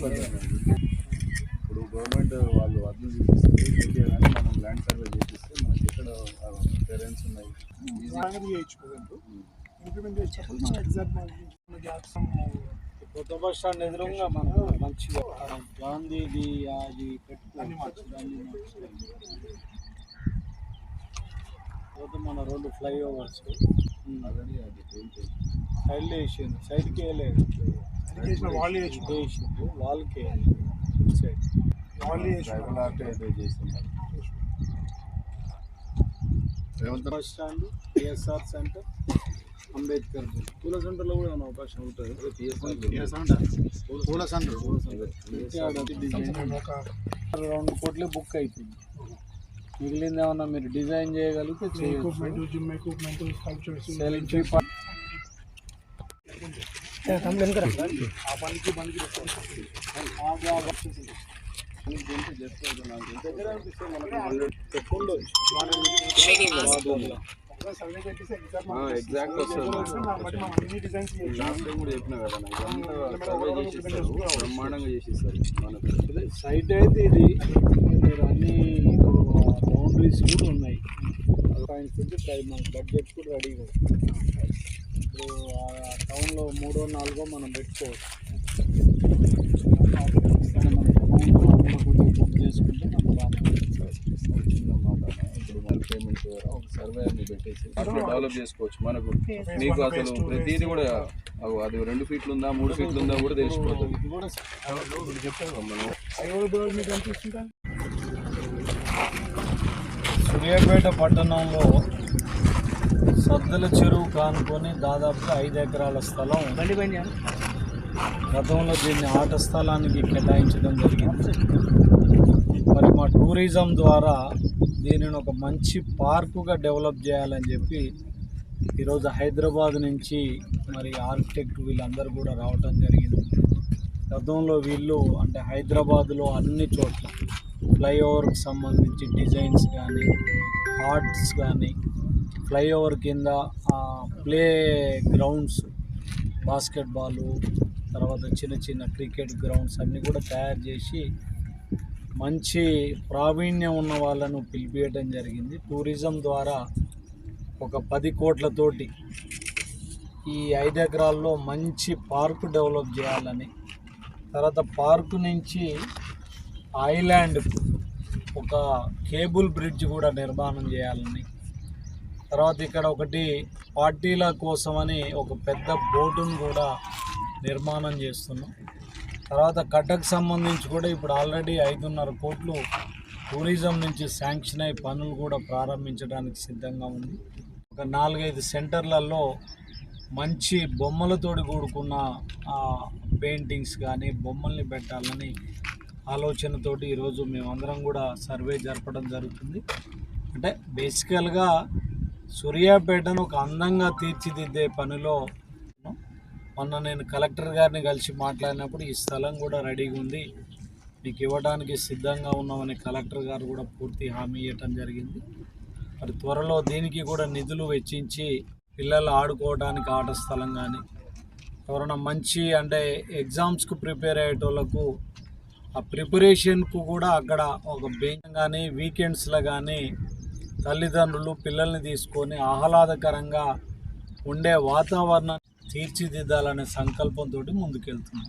ఇప్పుడు గవర్నమెంట్ వాళ్ళు అర్థం చూపిస్తుంది ఓకే కానీ మనం ల్యాండ్ సర్వే చేపిస్తే మనకి ఎక్కడ పేరెంట్స్ ఉన్నాయి? కొత్త బస్ స్టాండ్ ఎదురుగా మనకు మంచిగా గాంధీది అది. తర్వాత మన రోడ్డు ఫ్లైఓవర్స్ ఆల్రెడీ అది. పెయింట్ సైడ్ వేసింది సైడ్కి వేయలేదు. వాళ్ళు వేసి వేసింది వాళ్ళకి సైడ్. వాళ్ళు bus stand ASR centre Ambedkar పూల సెంటర్లో కూడా ఏమైనా అవకాశం ఉంటుంది? పూల సండ్రు ఒక రెండు కోట్లే బుక్ అవుతుంది మిగిలింది ఏమన్నా మీరు డిజైన్ చేయగలిగితే equipment gym equipment sculptures selfie ఆ పనికి పనికి ఎగ్జాక్ట్ కూడా బ్రహ్మాండంగా మనకు సైట్ అయితే ఇది. అన్ని బౌండరీస్ కూడా ఉన్నాయి. పాయింట్స్ ట్రై మన బడ్జెట్ కూడా రెడీగా ఉంది ఇప్పుడు టౌన్లో మూడో నాలుగో మనం పెట్టుకోవచ్చు. చేసుకుంటే మనం ఇప్పుడు మన పేమెంట్ ఒక సర్వే పెట్టేసి అట్లా డెవలప్ చేసుకోవచ్చు మనకు. నీకు అసలు ప్రతిదీ కూడా అది రెండు ఫీట్లు ఉందా మూడు ఫీట్లు ఉందా కూడా తెలిసిపోతుంది. మనం. మీకు అనిపిస్తుందా సూర్యాపేట పట్టణంలో సద్దల చెరువు కానుకొని దాదాపుగా ఐదు ఎకరాల స్థలం గతంలో దీన్ని ఆట స్థలానికి కేటాయించడం జరిగింది. మరి మా టూరిజం ద్వారా దీనిని ఒక మంచి పార్కుగా డెవలప్ చేయాలని చెప్పి ఈరోజు హైదరాబాద్ నుంచి మరి ఆర్కిటెక్ట్ వీళ్ళందరూ కూడా రావటం జరిగింది. గతంలో వీళ్ళు అంటే హైదరాబాద్లో అన్ని చోట్ల ఫ్లైఓవర్కి సంబంధించి డిజైన్స్ కానీ ఆర్ట్స్ కానీ ఫ్లైఓవర్ కింద ప్లే గ్రౌండ్స్ బాస్కెట్బాల్ తర్వాత చిన్న చిన్న క్రికెట్ గ్రౌండ్స్ అన్నీ కూడా తయారు చేసి మంచి ప్రావీణ్యం ఉన్న వాళ్ళను పిలిపియడం జరిగింది. టూరిజం ద్వారా ఒక పది కోట్లతోటి ఈ ఐదు ఎకరాల్లో మంచి పార్కు డెవలప్ చేయాలని తర్వాత పార్కు నుంచి ఐలాండ్ ఒక కేబుల్ బ్రిడ్జ్ కూడా నిర్మాణం చేయాలని. తర్వాత ఇక్కడ ఒకటి పార్టీల కోసమని ఒక పెద్ద బోటును కూడా నిర్మాణం చేస్తున్నాం. తర్వాత కట్టకు సంబంధించి కూడా ఇప్పుడు ఆల్రెడీ ఐదున్నర కోట్లు టూరిజం నుంచి శాంక్షన్ అయి పనులు కూడా ప్రారంభించడానికి సిద్ధంగా ఉంది. ఒక నాలుగైదు సెంటర్లలో మంచి బొమ్మలతోటి కూడుకున్న పెయింటింగ్స్ కానీ బొమ్మల్ని పెట్టాలని ఆలోచనతోటి ఈరోజు మేమందరం కూడా సర్వే జరపడం జరుగుతుంది. అంటే బేసికల్గా సూర్యాపేటను ఒక అందంగా తీర్చిదిద్దే పనిలో మొన్న నేను కలెక్టర్ గారిని కలిసి మాట్లాడినప్పుడు ఈ స్థలం కూడా రెడీగా ఉంది. మీకు ఇవ్వడానికి సిద్ధంగా ఉన్నామని కలెక్టర్ గారు కూడా పూర్తి హామీ ఇవ్వటం జరిగింది. మరి త్వరలో దీనికి కూడా నిధులు వెచ్చించి పిల్లలు ఆడుకోవడానికి ఆట స్థలం కానీ ఎవరైనా మంచి అంటే ఎగ్జామ్స్కు ప్రిపేర్ అయ్యేటోళ్ళకు ఆ ప్రిపరేషన్కు కూడా అక్కడ ఒక బెంచ్ కానీ వీకెండ్స్లో కానీ తల్లిదండ్రులు పిల్లల్ని తీసుకొని ఆహ్లాదకరంగా ఉండే వాతావరణం తీర్చిదిద్దాలనే సంకల్పంతో ముందుకెళ్తున్నాం.